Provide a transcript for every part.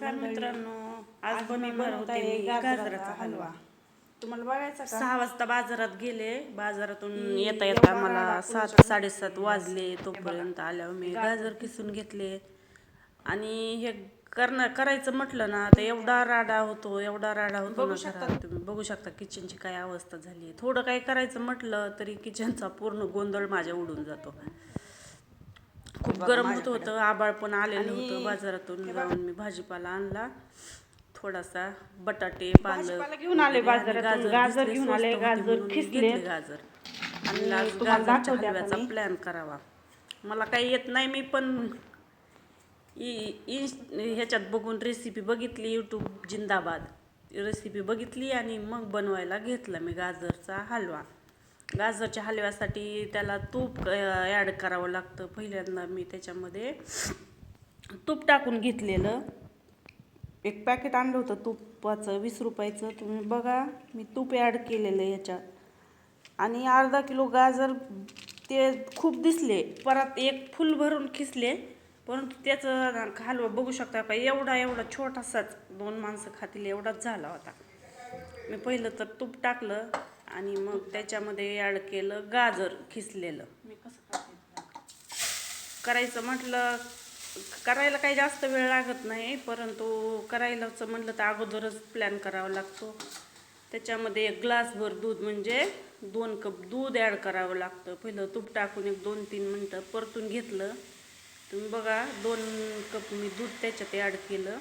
नमस्कार. मित्रांनो आज बनवणार बनवत मी गाजराचा हलवा. तुम्हाला बघायचा का? सहा वाजता बाजारात गेले. बाजारातून येता येता मला सात साडेसात वाजले तोपर्यंत आल्यावर मी गाजर. किसून घेतले. आणि हे करणार करायचं म्हटलं ना तर एवढा राडा होतो एवढा राडा होतो बघू शकता. तुम्ही. बघू शकता किचनची काय अवस्था झाली थोडं काही करायचं म्हटलं तरी किचनचा पूर्ण गोंधळ माझ्या उडून जातो. खूप गरम होत. होतं आबाळ पण आलेलं होतं बाजारातून. जाऊन मी भाजीपाला आणला थोडासा बटाटे पालक घेऊन आले. गाजर घेऊन आले, गाजर खिसले. घेतले गाजर आणि गाजरच्या हलव्याचा. प्लॅन करावा मला काही येत नाही मी पण ह्याच्यात बघून रेसिपी बघितली यूट्यूब जिंदाबाद रेसिपी बघितली आणि मग बनवायला घेतला मी गाजरचा हलवा गाजरच्या हलव्यासाठी त्याला तूप ॲड करावं लागतं पहिल्यांदा मी त्याच्यामध्ये. तूप टाकून घेतलेलं. एक पॅकेट आणलं होतं तुपाचं वीस रुपयाचं. तुम्ही बघा मी तूप ॲड केलेलं याच्यात. आणि अर्धा किलो गाजर ते खूप दिसले. परत एक फुल भरून खिसले. परंतु त्याचं हलवा बघू शकता का? एवढा एवढा छोटासाच दोन माणसं खातील एवढाच झाला होता. मी पहिलं तर तूप टाकलं. आणि मग त्याच्यामध्ये ॲड केलं गाजर खिसलेलं. मी कसं? करायचं म्हटलं करायला काही जास्त वेळ लागत नाही परंतु करायलाच म्हटलं तर अगोदरच प्लॅन करावा लागतो. त्याच्यामध्ये एक ग्लासभर दूध म्हणजे दोन कप दूध ॲड करावं लागतं. पहिलं तूप टाकून एक दोन तीन मिनटं परतून घेतलं. तुम्ही बघा दोन कप मी दूध त्याच्यात ॲड केलं.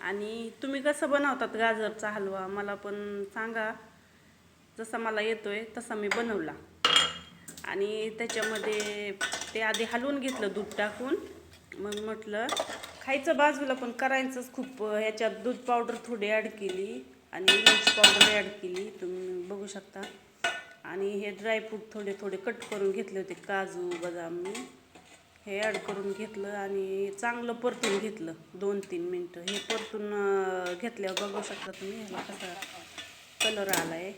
आणि तुम्ही कसं बनवतात गाजरचा हलवा मला पण सांगा. जसा मला येतो आहे तसा मी बनवला. आणि त्याच्यामध्ये ते आधी हलवून घेतलं दूध टाकून. मग म्हटलं खायचं बाजूला पण करायचंच खूप. ह्याच्यात दूध पावडर थोडी ॲड केली आणि इलायची पावडर ॲड केली. तुम्ही बघू शकता. आणि हे ड्रायफ्रूट थोडे थोडे कट करून घेतले होते. काजू बदाम मी. हे ॲड करून घेतलं आणि चांगलं परतून घेतलं. दोन तीन मिनटं. हे परतून घेतल्यावर बघू शकता तुम्ही. ह्याला कसा कलर आला आहे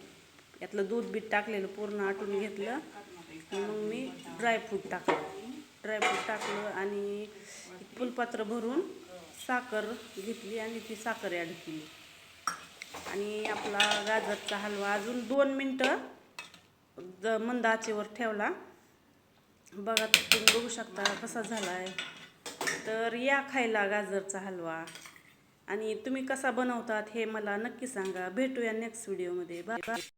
यातलं दूध बीट टाकलेलं पूर्ण आटून घेतलं. मग मी ड्रायफ्रूट टाकलं. ड्रायफ्रूट टाकलं आणि फुलपात्र भरून साखर घेतली आणि ती साखर ॲड केली. आणि आपला गाजरचा हलवा अजून दोन मिनटं ज मंद आचेवर ठेवला. बघा तुम्ही बघू शकता कसा झाला आहे तर या खायला गाजरचा हलवा. आणि तुम्ही कसा बनवतात हे मला नक्की सांगा. भेटूया नेक्स्ट व्हिडिओमध्ये बाय